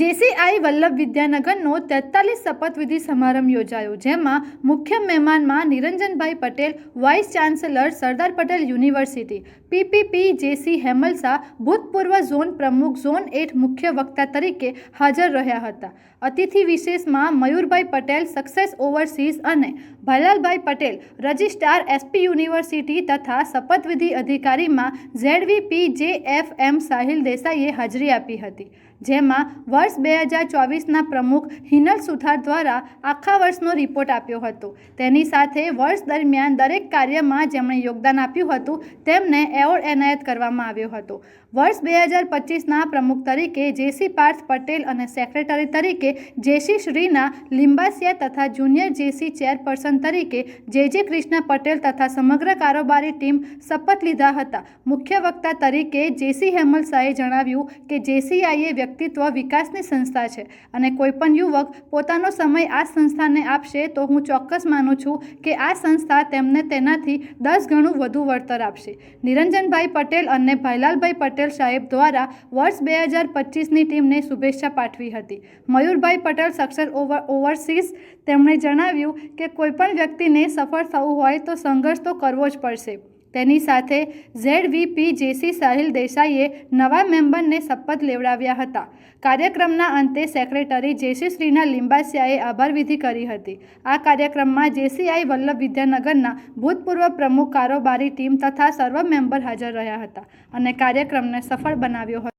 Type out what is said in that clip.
JCI Vallabh વિદ્યાનગરનો તેતાલીસ શપથવિધિ સમારંભ યોજાયો, જેમાં મુખ્ય મહેમાનમાં Niranjanbhai Patel, vice chancellor Sardar Patel university, PPP JC હેમલસા, ભૂતપૂર્વ ઝોન પ્રમુખ, ઝોન એટ મુખ્ય વક્તા તરીકે હાજર રહ્યા હતા. અતિથિ વિશેષમાં મયુરભાઈ પટેલ, સક્સેસ ઓવરસીઝ અને Bhalalbhai Patel, registrar SP university તથા શપથવિધિ અધિકારીમાં ઝેડવીપી જે એફ એમ સાહિલ દેસાઈએ હાજરી આપી હતી, જેમાં વર્ષ બે હજાર ચોવીસના પ્રમુખ હિનલ સુથાર દ્વારા આખા વર્ષનો રિપોર્ટ આપ્યો હતો. તેની સાથે વર્ષ દરમિયાન દરેક કાર્યમાં જેમણે યોગદાન આપ્યું હતું, તેમને એવોર્ડ એનાયત કરવામાં આવ્યો હતો. વર્ષ બે હજાર પચીસના પ્રમુખ તરીકે જેસી પાર્થ પટેલ અને સેક્રેટરી તરીકે જેસી શ્રીના, લિંબાસિયા તથા જુનિયર જેસી ચેરપર્સન તરીકે જે જે કૃષ્ણ પટેલ તથા સમગ્ર કારોબારી ટીમ શપથ લીધા હતા. મુખ્ય વક્તા તરીકે જેસી હેમલ શાહે જણાવ્યું કે જેસીઆઈએ વ્યક્તિત્વ વિકાસની સંસ્થા છે અને કોઈપણ યુવક પોતાનો સમય આ સંસ્થાને આપશે તો હું ચોક્કસ માનું છું કે આ સંસ્થા તેમને તેનાથી દસ ગણું વધુ વળતર આપશે. નિરંજનભાઈ પટેલ અને ભાઈલાલભાઈ પટેલ સાહેબ દ્વારા વર્ષ બે હજાર પચીસની ટીમને શુભેચ્છા પાઠવી હતી. Mayurbhai Patel success over, overseas. તેમણે જણાવ્યું કે કોઈપણ વ્યક્તિને સફળ થવું હોય તો સંઘર્ષ તો કરવો જ પડશે. તેની સાથે ઝેડવીપી જેસી સાહિલ દેસાઈએ નવા મેમ્બરને શપથ લેવડાવ્યા હતા. કાર્યક્રમના અંતે સેક્રેટરી જેસી શ્રીના લિંબાસિયાએ આભારવિધિ કરી હતી. આ કાર્યક્રમમાં જેસીઆઈ વલ્લભ વિદ્યાનગરના ભૂતપૂર્વ પ્રમુખ કારોબારી ટીમ તથા સર્વ મેમ્બર હાજર રહ્યા હતા અને કાર્યક્રમને સફળ બનાવ્યો હતો.